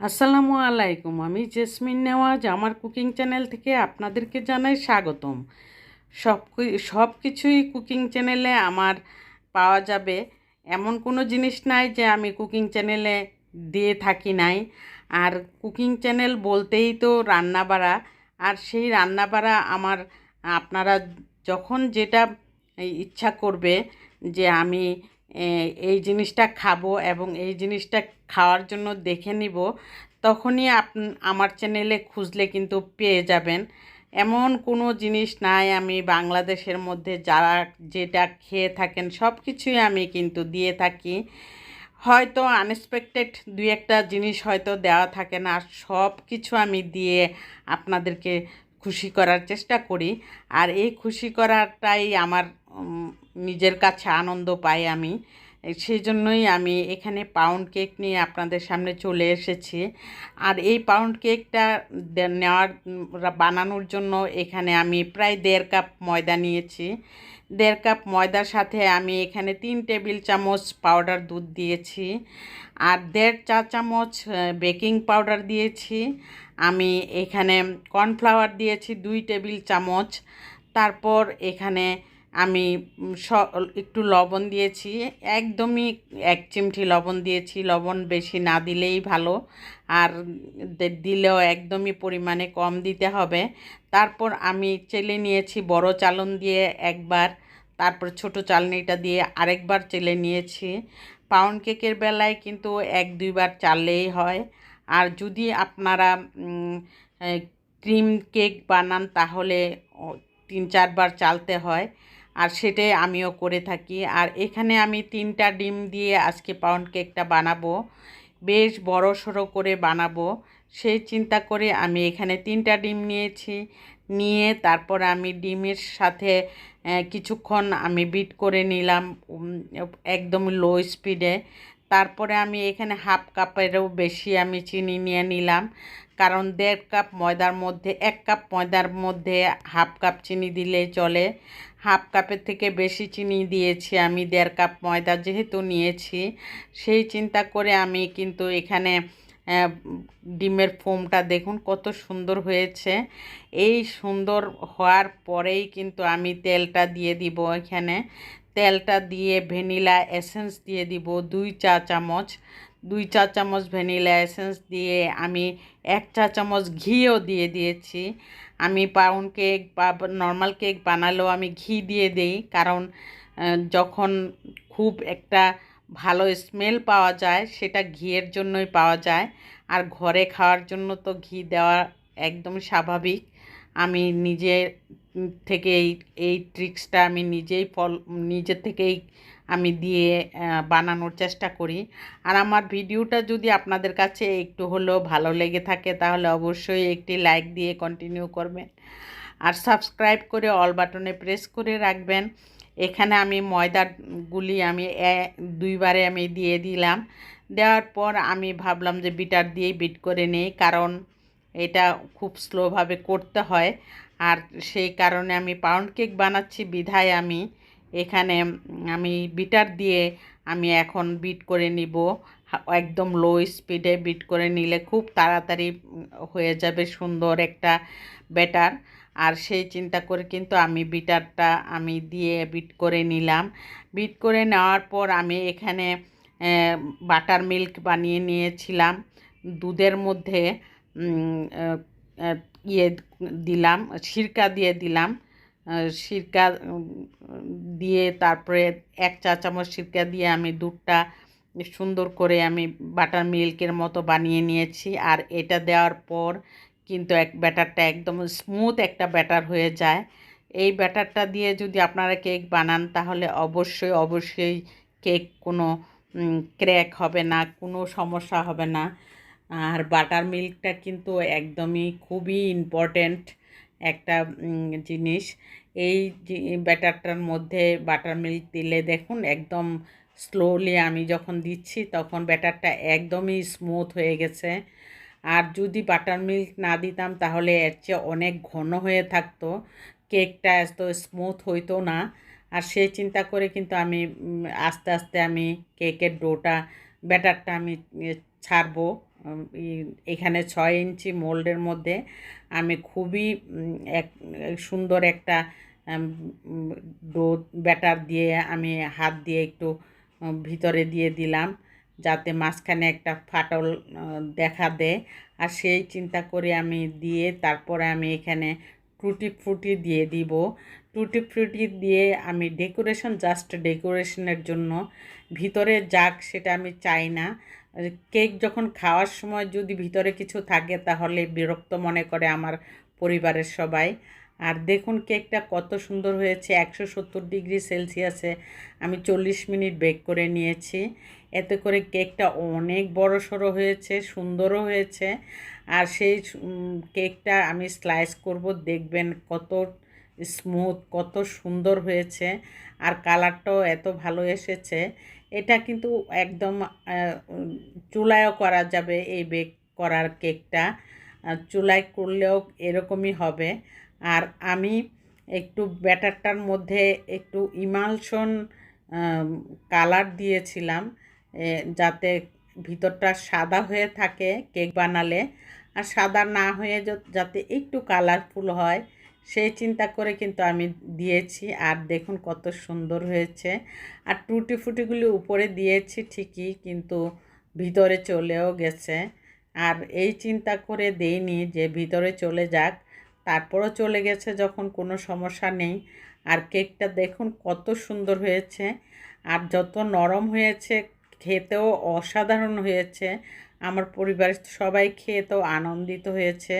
আসসালামু আলাইকুম, আমি জেসমিন নেওয়াজ, আমার কুকিং চ্যানেল থেকে আপনাদেরকে জানাই স্বাগতম। সব সব কিছুই কুকিং চ্যানেলে আমার পাওয়া যাবে। এমন কোনো জিনিস নাই যে আমি কুকিং চ্যানেলে দিয়ে থাকি নাই। আর কুকিং চ্যানেল বলতেই তো রান্না বাড়া আর সেই রান্না বাড়া আমার, আপনারা যখন যেটা ইচ্ছা করবে যে আমি এই জিনিসটা খাব এবং এই জিনিসটা খাওয়ার জন্য দেখে নিব, তখনই আপ, আমার চ্যানেলে খুঁজলে কিন্তু পেয়ে যাবেন। এমন কোনো জিনিস নাই আমি বাংলাদেশের মধ্যে যারা যেটা খেয়ে থাকেন সব কিছুই আমি কিন্তু দিয়ে থাকি। হয়তো আনএক্সপেক্টেড দুই একটা জিনিস হয়তো দেওয়া থাকে না সব কিছু আমি দিয়ে আপনাদেরকে খুশি করার চেষ্টা করি। আর এই খুশি করাটাই আমার নিজের কাছে আনন্দ পাই আমি। সেই জন্যই আমি এখানে পাউন্ড কেক নিয়ে আপনাদের সামনে চলে এসেছি। আর এই পাউন্ড কেকটা নেওয়ার বানানোর জন্য এখানে আমি প্রায় দেড় কাপ ময়দা নিয়েছি। দেড় কাপ ময়দার সাথে আমি এখানে তিন টেবিল চামচ পাউডার দুধ দিয়েছি। আর দেড় চা চামচ বেকিং পাউডার দিয়েছি। আমি এখানে কর্নফ্লাওয়ার দিয়েছি দুই টেবিল চামচ। তারপর এখানে আমি স- একটু লবণ দিয়েছি। একদমই এক চিমটি লবণ দিয়েছি। লবণ বেশি না দিলেই ভালো। আর দিলেও একদমই পরিমাণে কম দিতে হবে। তারপর আমি চেলে নিয়েছি বড় চালন দিয়ে একবার। তারপর ছোট চালনিটা দিয়ে আরেকবার চেলে নিয়েছি। পাউন্ড কেকের বেলায় কিন্তু এক, দুইবার চাললেই হয়। আর যদি আপনারা ক্রিম কেক বানান তাহলে তিন, চারবার চালতে হয়। আর সেটাই আমিও করে থাকি। আর এখানে আমি তিনটা ডিম দিয়ে আজকে পাউন্ড কেকটা বানাবো। বেশ বড় সড়ো করে বানাবো। সেই চিন্তা করে আমি এখানে তিনটা ডিম নিয়েছি। নিয়ে তারপর আমি ডিমের সাথে কিছুক্ষণ আমি বিট করে নিলাম একদম লো স্পিডে তারপরে আমি এখানে হাফ কাপেরও বেশি আমি চিনি নিয়ে নিলাম। কারণ দেড় কাপ ময়দার মধ্যে, এক কাপ ময়দার মধ্যে হাফ কাপ চিনি দিলে চলে। হাফ কাপের থেকে বেশি চিনি দিয়েছি আমি, দেড় কাপ ময়দা যেহেতু নিয়েছি, সেই চিন্তা করে আমি কিন্তু এখানে ডিমের ফোমটা দেখুন কত সুন্দর হয়েছে। এই সুন্দর হওয়ার পরেই কিন্তু আমি তেলটা দিয়ে দিব এখানে। তেলটা দিয়ে ভ্যানিলা এসেন্স দিয়ে দিব দুই চা চামচ দুই চা চামচ ভ্যানিলা এসেন্স দিয়ে আমি এক চা চামচ ঘিও দিয়ে দিয়েছি। আমি পাউন্ড কেক বা নর্মাল কেক বানালেও আমি ঘি দিয়ে দিই কারণ যখন খুব একটা ভালো স্মেল পাওয়া যায় সেটা ঘিয়ের জন্যই পাওয়া যায়। আর ঘরে খাওয়ার জন্য তো ঘি দেওয়া একদম স্বাভাবিক। আমি নিজে থেকে এই এই ট্রিক্সটা আমি নিজেই ফল, নিজে থেকেই আমি দিয়ে বানানোর চেষ্টা করি। আর আমার ভিডিওটা যদি আপনাদের কাছে একটু হলেও ভালো লেগে থাকে, তাহলে অবশ্যই একটি লাইক দিয়ে কন্টিনিউ করবেন। আর সাবস্ক্রাইব করে অল বাটনে প্রেস করে রাখবেন। এখানে আমি ময়দাগুলি আমি দুইবারে আমি দিয়ে দিলাম। দেওয়ার পর আমি ভাবলাম যে বিটার দিয়েই বিট করে নেই, কারণ এটা খুব স্লোভাবে করতে হয়। আর সেই কারণে আমি পাউন্ড কেক বানাচ্ছি, বিধায় আমি এখানে আমি বিটার দিয়ে আমি এখন বিট করে নিব। একদম লো স্পিডে বিট করে নিলে খুব তাড়াতাড়ি হয়ে যাবে সুন্দর একটা ব্যাটার। আর সেই চিন্তা করে কিন্তু আমি বিটারটা আমি দিয়ে বিট করে নিলাম। বিট করে নেওয়ার পর আমি এখানে বাটার মিল্ক বানিয়ে নিয়েছিলাম। দুধের মধ্যে ইয়ে দিলাম, সিরকা দিয়ে দিলাম। সিরকা দিয়ে তারপরে এক চা চামচ সিরকা দিয়ে আমি দুধটা সুন্দর করে আমি বাটার মিল্কের মতো বানিয়ে নিয়েছি। আর এটা দেওয়ার পর কিন্তু এক ব্যাটারটা একদম স্মুথ একটা ব্যাটার হয়ে যায়। এই ব্যাটারটা দিয়ে যদি আপনারা কেক বানান, তাহলে অবশ্যই অবশ্যই কেক কোনো ক্র্যাক হবে না, কোনো সমস্যা হবে না। আর বাটার মিল্কটা কিন্তু একদমই খুবই ইম্পর্ট্যান্ট একটা জিনিস। এই ব্যাটারটার মধ্যে বাটার মিল্ক দিলে দেখুন একদম স্লোলি আমি যখন দিচ্ছি তখন ব্যাটারটা একদমই স্মুথ হয়ে গেছে। আর যদি বাটার মিল্ক না দিতাম তাহলে এর চেয়ে অনেক ঘন হয়ে থাকতো। কেকটা এত স্মুথ হইতো না। আর সেই চিন্তা করে কিন্তু আমি আস্তে আস্তে আমি কেকের ডোটা, ব্যাটারটা আমি ছাড়বো। এখানে ছয় ইঞ্চি মোল্ডের মধ্যে আমি খুবই এক, সুন্দর একটা ডো, ব্যাটার দিয়ে আমি হাত দিয়ে একটু ভিতরে দিয়ে দিলাম যাতে মাঝখানে একটা ফাটল দেখা দেয়। আর সেই চিন্তা করে আমি দিয়ে তারপরে আমি এখানে টুটি ফ্রুটি দিয়ে দিব। টুটি ফ্রুটি দিয়ে আমি ডেকোরেশন, জাস্ট ডেকোরেশনের জন্য ভিতরে যাক সেটা আমি চাই না। কেক যখন খাওয়ার সময় যদি ভিতরে কিছু থাকে, তাহলে বিরক্ত মনে করে আমার পরিবারের সবাই। আর দেখুন কেকটা কত সুন্দর হয়েছে, একশো সত্তর ডিগ্রি সেলসিয়াসে আমি চল্লিশ মিনিট বেক করে নিয়েছি। এতে করে কেকটা অনেক বড় সড়ো হয়েছে, সুন্দরও হয়েছে। আর সেই কেকটা আমি স্লাইস করব, দেখবেন কত স্মুথ, কত সুন্দর হয়েছে। আর কালারটাও এত ভালো এসেছে এটা কিন্তু একদম চুলায়ও করা যাবে এই বেক করার কেকটা। চুলায় করলেও এরকমই হবে। আর আমি একটু ব্যাটারটার মধ্যে একটু ইমালশন কালার দিয়েছিলাম যাতে ভিতরটা সাদা হয়ে থাকে কেক বানালে। আর সাদা না হয়ে যাতে একটু কালারফুল হয় সেই চিন্তা করে কিন্তু আমি দিয়েছি। আর দেখুন কত সুন্দর হয়েছে। আর টুটি ফুটিগুলি উপরে দিয়েছি ঠিকই, কিন্তু ভিতরে চলেও গেছে। আর এই চিন্তা করে দেইনি যে ভিতরে চলে যাক, তারপরও চলে গেছে যখন কোনো সমস্যা নেই। আর কেকটা দেখুন কত সুন্দর হয়েছে। আর যত নরম হয়েছে, খেতেও অসাধারণ হয়েছে। আমার পরিবারের সবাই খেয়ে তো আনন্দিত হয়েছে।